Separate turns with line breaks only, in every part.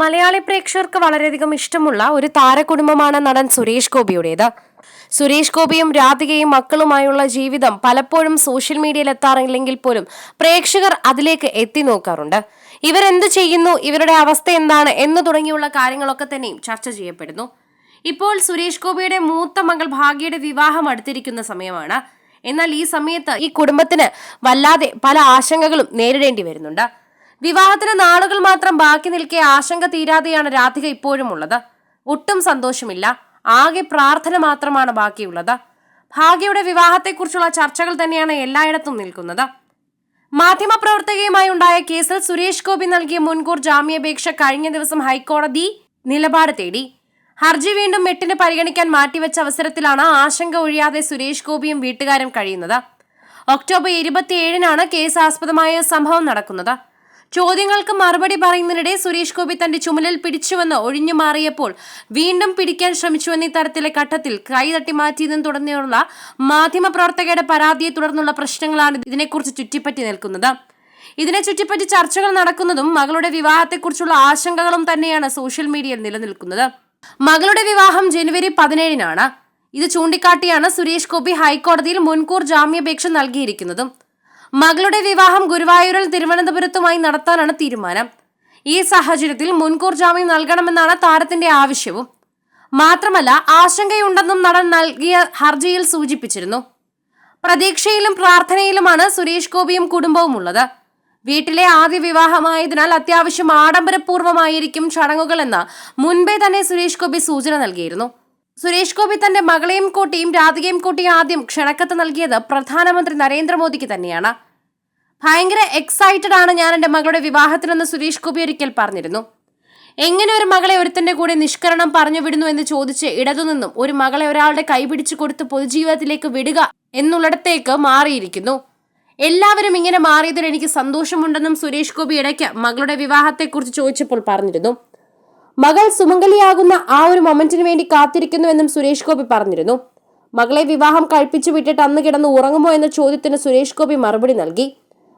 മലയാളി പ്രേക്ഷകർക്ക് വളരെയധികം ഇഷ്ടമുള്ള ഒരു താരകുടുംബമാണ് നടൻ സുരേഷ് ഗോപിയുടേത്. സുരേഷ് ഗോപിയും രാധികയും മക്കളുമായുള്ള ജീവിതം പലപ്പോഴും സോഷ്യൽ മീഡിയയിൽ എത്താറില്ലെങ്കിൽ പോലും പ്രേക്ഷകർ അതിലേക്ക് എത്തി നോക്കാറുണ്ട്. ഇവരെന്ത് ചെയ്യുന്നു ഇവരുടെ അവസ്ഥ എന്താണ് എന്ന് തുടങ്ങിയുള്ള കാര്യങ്ങളൊക്കെ തന്നെയും ചർച്ച ചെയ്യപ്പെടുന്നു. ഇപ്പോൾ സുരേഷ് ഗോപിയുടെ മൂത്ത മകൾ ഭാഗ്യയുടെ വിവാഹം അടുത്തിരിക്കുന്ന സമയമാണ്. എന്നാൽ ഈ സമയത്ത് ഈ കുടുംബത്തിന് വല്ലാതെ പല ആശങ്കകളും നേരിടേണ്ടി വരുന്നുണ്ട്. വിവാഹത്തിന് നാളുകൾ മാത്രം ബാക്കി നിൽക്കെ ആശങ്ക തീരാതെയാണ് രാധിക ഇപ്പോഴും ഉള്ളത് ഒട്ടും സന്തോഷമില്ല. ആകെ പ്രാർത്ഥന മാത്രമാണ് ബാക്കിയുള്ളത്. ഭാഗ്യയുടെ വിവാഹത്തെക്കുറിച്ചുള്ള ചർച്ചകൾ തന്നെയാണ് എല്ലായിടത്തും നിൽക്കുന്നത്. മാധ്യമപ്രവർത്തകയുമായി ഉണ്ടായ കേസിൽ സുരേഷ് ഗോപി നൽകിയ മുൻകൂർ ജാമ്യാപേക്ഷ കഴിഞ്ഞ ദിവസം ഹൈക്കോടതി നിലപാട് തേടി. ഹർജി വീണ്ടും മെട്ടിന് പരിഗണിക്കാൻ മാറ്റിവെച്ച അവസരത്തിലാണ് ആശങ്ക ഒഴിയാതെ സുരേഷ് ഗോപിയും വീട്ടുകാരും കഴിയുന്നത്. ഒക്ടോബർ ഇരുപത്തിയേഴിനാണ് കേസ് ആസ്പദമായ സംഭവം നടക്കുന്നത്. ചോദ്യങ്ങൾക്ക് മറുപടി പറയുന്നതിനിടെ സുരേഷ് ഗോപി തന്റെ ചുമലിൽ പിടിച്ചുവെന്ന് ഒഴിഞ്ഞു മാറിയപ്പോൾ വീണ്ടും പിടിക്കാൻ ശ്രമിച്ചുവെന്ന തരത്തിലെ ഘട്ടത്തിൽ കൈ തട്ടി മാറ്റിയതിനെ തുടർന്നുള്ള മാധ്യമപ്രവർത്തകരുടെ പരാതിയെ തുടർന്നുള്ള പ്രശ്നങ്ങളാണ് ഇതിനെക്കുറിച്ച് ചുറ്റിപ്പറ്റി നിൽക്കുന്നത്. ഇതിനെ ചുറ്റിപ്പറ്റി ചർച്ചകൾ നടക്കുന്നതും മകളുടെ വിവാഹത്തെക്കുറിച്ചുള്ള ആശങ്കകളും തന്നെയാണ് സോഷ്യൽ മീഡിയയിൽ നിലനിൽക്കുന്നത്. മകളുടെ വിവാഹം ജനുവരി പതിനേഴിനാണ്. ഇത് ചൂണ്ടിക്കാട്ടിയാണ് സുരേഷ് ഗോപി ഹൈക്കോടതിയിൽ മുൻകൂർ ജാമ്യാപേക്ഷ നൽകിയിരിക്കുന്നതും. മകളുടെ വിവാഹം ഗുരുവായൂരിൽ തിരുവനന്തപുരത്തുമായി നടത്താനാണ് തീരുമാനം. ഈ സാഹചര്യത്തിൽ മുൻകൂർ ജാമ്യം നൽകണമെന്നാണ് താരത്തിന്റെ ആവശ്യവും. മാത്രമല്ല ആശങ്കയുണ്ടെന്നും നടൻ നൽകിയ ഹർജിയിൽ സൂചിപ്പിച്ചിരുന്നു. പ്രതീക്ഷയിലും പ്രാർത്ഥനയിലുമാണ് സുരേഷ് ഗോപിയും കുടുംബവും ഉള്ളത്. വീട്ടിലെ ആദ്യ വിവാഹമായതിനാൽ അത്യാവശ്യം ആഡംബരപൂർവമായിരിക്കും ചടങ്ങുകളെന്ന് മുൻപേ തന്നെ സുരേഷ് ഗോപി സൂചന നൽകിയിരുന്നു. സുരേഷ് ഗോപി തന്റെ മകളെയും കൂട്ടിയും രാധികയും കൂട്ടിയും ആദ്യം ക്ഷണക്കത്ത് നൽകിയത് പ്രധാനമന്ത്രി നരേന്ദ്രമോദിക്ക് തന്നെയാണ്. ഭയങ്കര എക്സൈറ്റഡ് ആണ് ഞാൻ എന്റെ മകളുടെ വിവാഹത്തിനെന്ന് സുരേഷ് ഗോപി ഒരിക്കൽ പറഞ്ഞിരുന്നു. എങ്ങനെ ഒരു മകളെ ഒരുത്തന്റെ കൂടെ നിഷ്കരണം പറഞ്ഞു വിടുന്നു എന്ന് ചോദിച്ച് ഇടതുനിന്നും ഒരു മകളെ ഒരാളുടെ കൈപിടിച്ചു കൊടുത്ത് പൊതുജീവിതത്തിലേക്ക് വിടുക എന്നുള്ളിടത്തേക്ക് മാറിയിരിക്കുന്നു. എല്ലാവരും ഇങ്ങനെ മാറിയതിൽ എനിക്ക് സന്തോഷമുണ്ടെന്നും സുരേഷ് ഗോപി ഇടയ്ക്ക് മകളുടെ വിവാഹത്തെക്കുറിച്ച് ചോദിച്ചപ്പോൾ പറഞ്ഞിരുന്നു. മകൾ സുമംഗലിയാകുന്ന ആ ഒരു മൊമെന്റിന് വേണ്ടി കാത്തിരിക്കുന്നുവെന്നും സുരേഷ് ഗോപി പറഞ്ഞിരുന്നു. മകളെ വിവാഹം കഴിപ്പിച്ചു വിട്ടിട്ട് അന്ന് കിടന്ന് ഉറങ്ങുമോ എന്ന ചോദ്യത്തിന് സുരേഷ് ഗോപി മറുപടി നൽകി.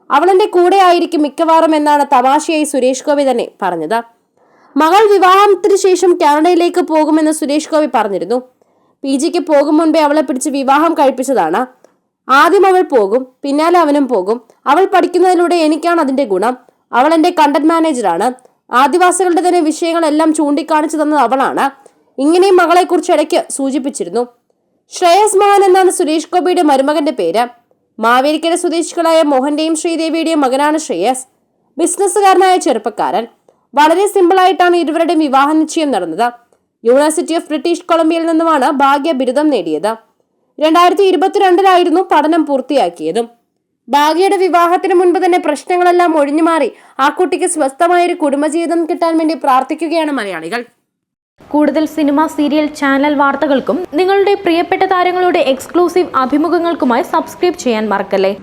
അവളെന്റെ കൂടെ ആയിരിക്കും മിക്കവാറും എന്നാണ് തമാശയായി സുരേഷ് ഗോപി തന്നെ പറഞ്ഞത്. മകൾ വിവാഹത്തിന് ശേഷം കാനഡയിലേക്ക് പോകുമെന്ന് സുരേഷ് ഗോപി പറഞ്ഞിരുന്നു. പി ജിക്ക് പോകും മുൻപേ അവളെ പിടിച്ച് വിവാഹം കഴിപ്പിച്ചതാണ്. ആദ്യം അവൾ പോകും പിന്നാലെ അവനും പോകും. അവൾ പഠിക്കുന്നതിലൂടെ എനിക്കാണ് അതിന്റെ ഗുണം. അവൾ എന്റെ കണ്ടന്റ് മാനേജറാണ് ആദിവാസികളുടെ തന്നെ വിഷയങ്ങളെല്ലാം ചൂണ്ടിക്കാണിച്ചു തന്നത് അവളാണ്. ഇങ്ങനെയും മകളെക്കുറിച്ച് ഇടയ്ക്ക് സൂചിപ്പിച്ചിരുന്നു. ശ്രേയസ് മോഹൻ എന്നാണ് സുരേഷ് ഗോപിയുടെ മരുമകന്റെ പേര്. മാവേലിക്കര സ്വദേശികളായ മോഹന്റെയും ശ്രീദേവിയുടെയും മകനാണ് ശ്രേയസ്. ബിസിനസ്സുകാരനായ ചെറുപ്പക്കാരൻ. വളരെ സിമ്പിളായിട്ടാണ് ഇരുവരുടെയും വിവാഹ നിശ്ചയം നടന്നത്. യൂണിവേഴ്സിറ്റി ഓഫ് ബ്രിട്ടീഷ് കൊളംബിയയിൽ നിന്നുമാണ് ഭാഗ്യ ബിരുദം നേടിയത്. രണ്ടായിരത്തി ഇരുപത്തിരണ്ടിലായിരുന്നു പഠനം പൂർത്തിയാക്കിയതും. ഭാഗ്യയുടെ വിവാഹത്തിന് മുൻപ് തന്നെ പ്രശ്നങ്ങളെല്ലാം ഒഴിഞ്ഞു മാറി. ആ കുട്ടിക്ക് സ്വസ്ഥമായൊരു കുടുംബജീവിതം കിട്ടാൻ വേണ്ടി പ്രാർത്ഥിക്കുകയാണ് മലയാളികൾ.
കൂടുതൽ സിനിമ സീരിയൽ ചാനൽ വാർത്തകൾക്കും നിങ്ങളുടെ പ്രിയപ്പെട്ട താരങ്ങളുടെ എക്സ്ക്ലൂസീവ് അഭിമുഖങ്ങൾക്കുമായി സബ്സ്ക്രൈബ് ചെയ്യാൻ മറക്കല്ലേ?